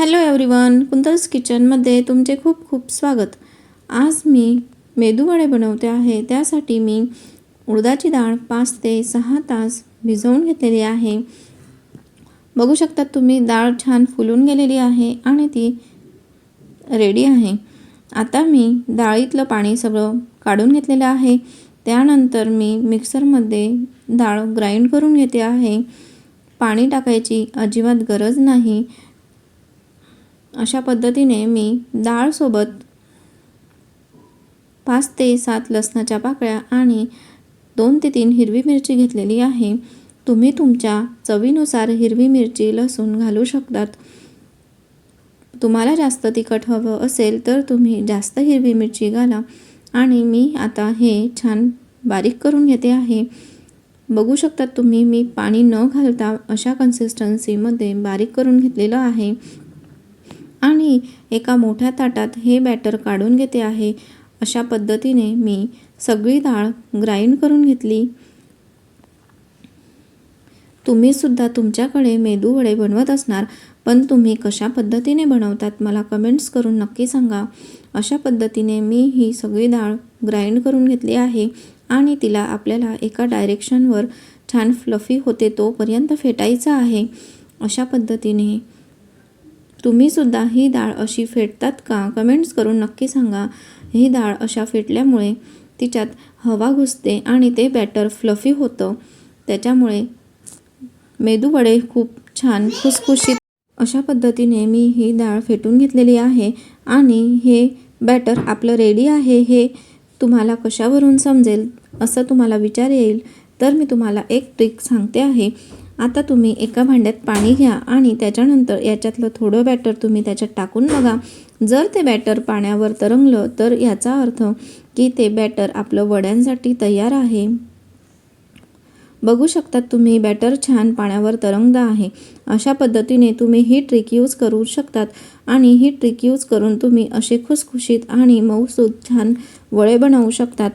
Hello everyone कुंतल्स किचनमध्ये तुमचे खूप खूप स्वागत. आज मी मेदूवडे बनवते आहे त्यासाठी मी उडदाची डाळ पाच ते सहा तास भिजवून घेतलेली आहे. बघू शकता तुम्ही डाळ छान फुलून गेलेली आहे आणि ती रेडी आहे. आता मी डाळीतलं पाणी सगळं काढून घेतलेलं आहे. त्यानंतर मी मिक्सरमध्ये डाळ ग्राइंड करून घेते आहे. पाणी टाकायची अजिबात गरज नाही. अशा पद्धतीने मी डाळसोबत पाच ते सात लसणाच्या पाकळ्या आणि दोन ते तीन हिरवी मिरची घेतलेली आहे. तुम्ही तुमच्या चवीनुसार हिरवी मिरची लसूण घालू शकतात. तुम्हाला जास्त तिखट हवं असेल तर तुम्ही जास्त हिरवी मिरची घाला आणि मी आता हे छान बारीक करून घेते आहे. बघू शकतात तुम्ही मी पाणी न घालता अशा कन्सिस्टन्सीमध्ये बारीक करून घेतलेलं आहे. आणि एका मोठ्या ताटात हे बॅटर काढून घेते आहे. अशा पद्धतीने मी सगळी डाळ ग्राइंड करून घेतली. तुम्हीसुद्धा तुमच्याकडे मेदू वडे बनवत असणार पण तुम्ही कशा पद्धतीने बनवतात मला कमेंट्स करून नक्की सांगा. अशा पद्धतीने मी ही सगळी डाळ ग्राइंड करून घेतली आहे आणि तिला आपल्याला एका डायरेक्शनवर छान फ्लफी होते तोपर्यंत फेटायचं आहे. अशा पद्धतीने तुम्हीसुद्धा ही डाळ अशी फेटतात का? कमेंट्स करून नक्की सांगा. ही डाळ अशा फेटल्यामुळे तिच्यात हवा घुसते आणि ते बॅटर फ्लफी होतं. त्याच्यामुळे मेदूवडे खूप छान खुसखुशीत. अशा पद्धतीने मी ही डाळ फेटून घेतलेली आहे आणि हे बॅटर आपलं रेडी आहे हे तुम्हाला कशावरून समजेल असं तुम्हाला विचार येईल. तर मी तुम्हाला एक ट्रिक सांगते आहे. आता तुम्ही एका भांड्यात पाणी घ्या आणि त्याच्यानंतर याच्यातलं थोडं बॅटर तुम्ही त्याच्यात टाकून बघा. जर ते बॅटर पाण्यावर तरंगलं तर याचा अर्थ की ते बॅटर आपलं वड्यांसाठी तयार आहे. बघू शकतात तुम्ही बॅटर छान पाण्यावर तरंगदा आहे. अशा पद्धतीने तुम्ही ही ट्रिक यूज करू शकतात आणि ही ट्रिक यूज करून तुम्ही असे खुसखुशीत आणि मऊसूद छान वळे बनवू शकतात.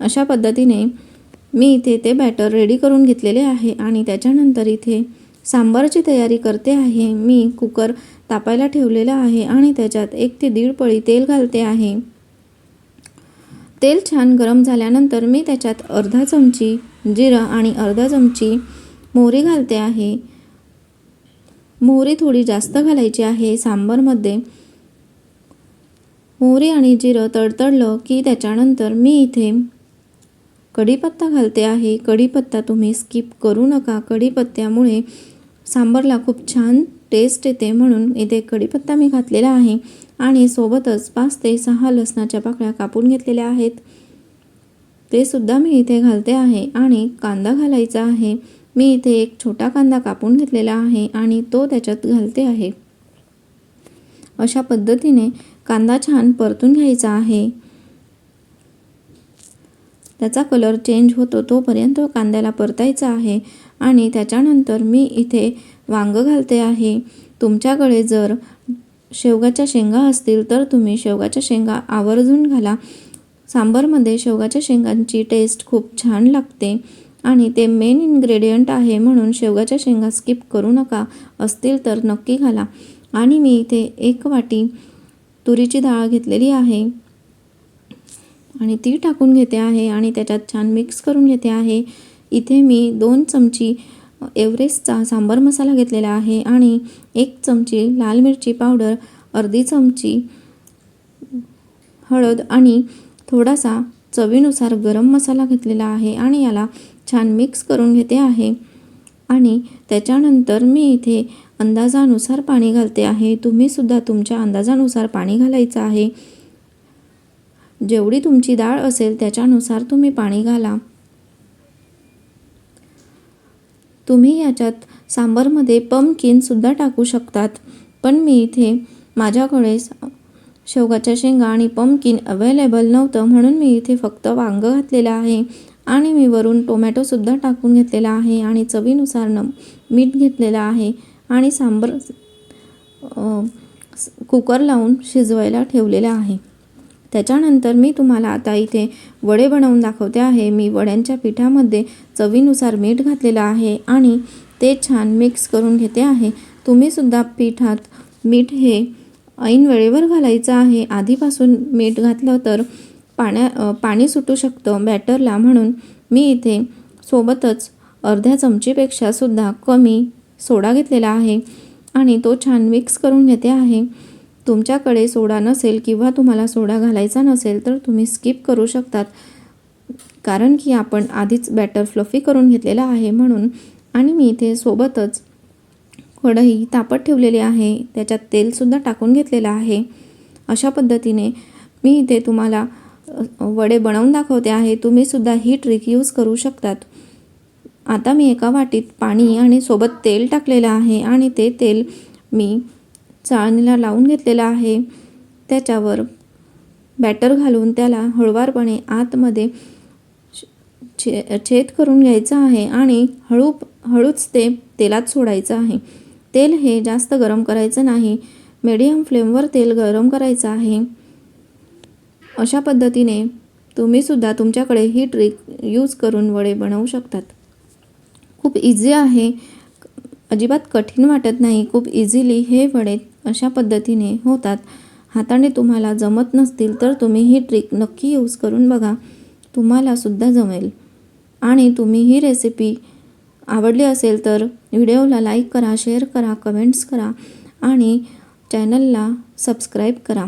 अशा पद्धतीने मी इथे ते बॅटर रेडी करून घेतलेले आहे आणि त्याच्यानंतर इथे सांबारची तयारी करते आहे. मी कुकर तापायला ठेवलेला आहे आणि त्याच्यात एक ते दीड पळी तेल घालते आहे. तेल छान गरम झाल्यानंतर मी त्याच्यात अर्धा चमची जिरं आणि अर्धा चमची मोहरी घालते आहे. मोहरी थोडी जास्त घालायची आहे. सांबारमध्ये मोहरी आणि जिरं तडतडलं की त्याच्यानंतर मी इथे कढीपत्ता घालते आहे. कढीपत्ता तुम्ही स्किप करू नका. कढीपत्त्यामुळे सांबारला खूप छान टेस्ट येते म्हणून इथे कढीपत्ता मी घातलेला आहे. आणि सोबतच पाच ते सहा लसणाच्या पाकळ्या कापून घेतलेल्या आहेत. ते सुद्धा मी इथे घालते आहे. आणि कांदा घालायचा आहे. मी इथे एक छोटा कांदा कापून घेतलेला आहे आणि तो त्याच्यात घालते आहे. अशा पद्धतीने कांदा छान परतून घ्यायचा आहे. त्याचा कलर चेंज होतो तोपर्यंत कांद्याला परतायचा आहे. आणि त्याच्यानंतर मी इथे वांगं घालते आहे. तुमच्याकडे जर शेवगाच्या शेंगा असतील तर तुम्ही शेवगाच्या शेंगा आवर्जून घाला. सांबरमध्ये शेवगाच्या शेंगांची टेस्ट खूप छान लागते. आणि ते मेन इन्ग्रेडियंट आहे म्हणून शेवगाच्या शेंगा स्किप करू नका. असतील तर नक्की घाला. आणि मी इथे एक वाटी तुरीची डाळ घेतलेली आहे. आणि ती टाकून घेते आहे आणि त्याच्यात छान मिक्स करून घेते आहे. इथे मी दोन चमची एव्हरेस्टचा सांबार मसाला घेतलेला आहे आणि एक चमची लाल मिरची पावडर अर्धी चमची हळद आणि थोडासा चवीनुसार गरम मसाला घेतलेला आहे आणि याला छान मिक्स करून घेते आहे. आणि त्याच्यानंतर मी इथे अंदाजानुसार पाणी घालते आहे. तुम्हीसुद्धा तुमच्या अंदाजानुसार पाणी घालायचं आहे. जेवढी तुमची डाळ असेल त्याच्यानुसार तुम्ही पाणी घाला. तुम्ही याच्यात सांबारमध्ये पमकिनसुद्धा टाकू शकतात. पण मी इथे माझ्याकडे शेवगाच्या शेंगा आणि पम्पकिन अवेलेबल नव्हतं म्हणून मी इथे फक्त वांगं घातलेलं आहे आणि मी वरून टोमॅटोसुद्धा टाकून घेतलेला आहे आणि चवीनुसार न मीठ घेतलेलं आहे आणि सांबर कुकर लावून शिजवायला ठेवलेलं आहे. त्याच्यानंतर मी तुम्हाला आता इथे वडे बनवून दाखवते आहे. मी वड्यांच्या पिठामध्ये चवीनुसार मीठ घातलेलं आहे आणि ते छान मिक्स करून घेते आहे. तुम्हीसुद्धा पिठात मीठ हे ऐन वेळेवर घालायचं आहे. आधीपासून मीठ घातलं तर पाण्या पाणी सुटू शकतं बॅटरला म्हणून. मी इथे सोबतच अर्ध्या चमचीपेक्षा सुद्धा कमी सोडा घेतलेला आहे आणि तो छान मिक्स करून घेते आहे. तुमच्याकडे सोडा नसेल किंवा तुम्हाला सोडा घालायचा नसेल तर तुम्ही स्किप करू शकतात. कारण की आपण आधीच बॅटर फ्लफी करून घेतलेला आहे म्हणून आणि मी इथे सोबतच कढई तापत ठेवलेली आहे. त्याच्यात तेलसुद्धा टाकून घेतलेलं आहे. अशा पद्धतीने मी इथे तुम्हाला वडे बनवून दाखवते आहे. तुम्हीसुद्धा ही ट्रिक यूज करू शकतात. आता मी एका वाटीत पाणी आणि सोबत तेल टाकलेलं आहे आणि ते तेल मी चाळणीला लावून घेतलेलं आहे. त्याच्यावर बॅटर घालून त्याला हळुवारपणे आतमध्ये छे छेद करून घ्यायचं आहे आणि हळू हळूच ते तेलात सोडायचं आहे. तेल हे जास्त गरम करायचं नाही. मीडियम फ्लेमवर तेल गरम करायचं आहे. अशा पद्धतीने तुम्हीसुद्धा तुमच्याकडे ही ट्रिक यूज करून वडे बनवू शकतात. खूप इझी आहे. अजिबात कठीण वाटत नाही. खूप इझिली हे वडे अशा पद्धतीने होतात. हाताने तुम्हाला जमत नसतील तर तुम्ही ही ट्रिक नक्की यूज करून बघा. तुम्हालासुद्धा जमेल. आणि तुम्ही ही रेसिपी आवडली असेल तर व्हिडिओला लाईक करा शेअर करा कमेंट्स करा आणि चॅनलला सबस्क्राईब करा.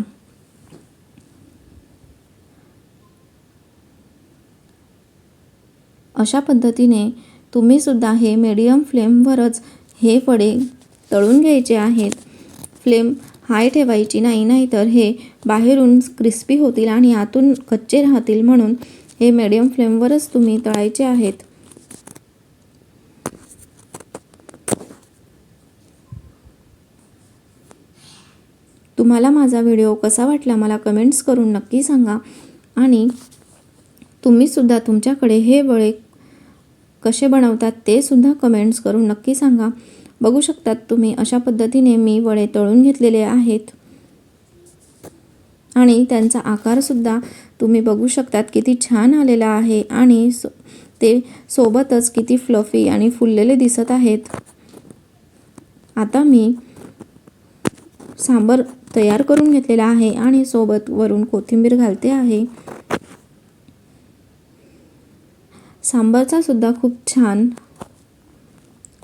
अशा पद्धतीने तुम्हीसुद्धा हे मीडियम फ्लेमवरच हे फळे तळून घ्यायचे आहेत. फ्लेम हाय ठेवायची नाही नाहीतर हे बाहेरून क्रिस्पी होतील आणि आतून कच्चे राहतील म्हणून हे मीडियम फ्लेमवरच तुम्ही तळायचे आहेत. तुम्हाला माझा व्हिडिओ कसा वाटला मला कमेंट्स करून नक्की सांगा आणि तुम्हीसुद्धा तुमच्याकडे हे वळे कसे बनवतात ते सुद्धा कमेंट्स करून नक्की सांगा. बघू शकतात तुम्ही अशा पद्धतीने मी वडे तळून घेतलेले आहेत. आणि त्यांचा आकारसुद्धा तुम्ही बघू शकतात किती छान आलेला आहे आणि सो ते सोबतच किती फ्लफी आणि फुललेले दिसत आहेत. आता मी सांबर तयार करून घेतलेला आहे आणि सोबत वरून कोथिंबीर घालते आहे. सांबारचा सुद्धा खूप छान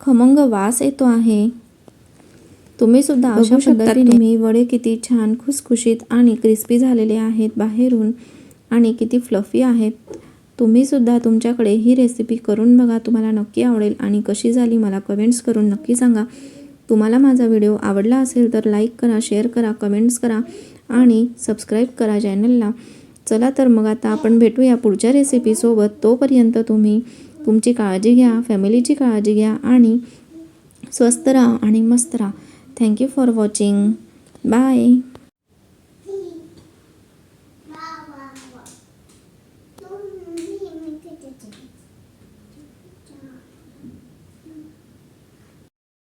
खमंग वास येतो आहे. तुम्ही सुद्धा अशा पद्धतीने तुम्ही. वडे किती छान खुसखुशीत आणि क्रिस्पी झालेले आहेत बाहेरून आणि किती फ्लफी आहेत. तुम्ही सुद्धा तुमच्याकडे ही रेसिपी करून बघा तुम्हाला नक्की आवडेल आणि कशी झाली मला कमेंट्स करून नक्की सांगा. तुम्हाला माझा व्हिडिओ आवडला असेल तर लाईक करा शेअर करा कमेंट्स करा आणि सबस्क्राईब करा चॅनलला चला तर मग आता आपण भेटूया पुढच्या रेसिपीसोबत तोपर्यंत तुम्ही तुमची काळजी घ्या फॅमिलीची काळजी घ्या आणि स्वस्त राहा आणि मस्त राहा. Thank you for watching bye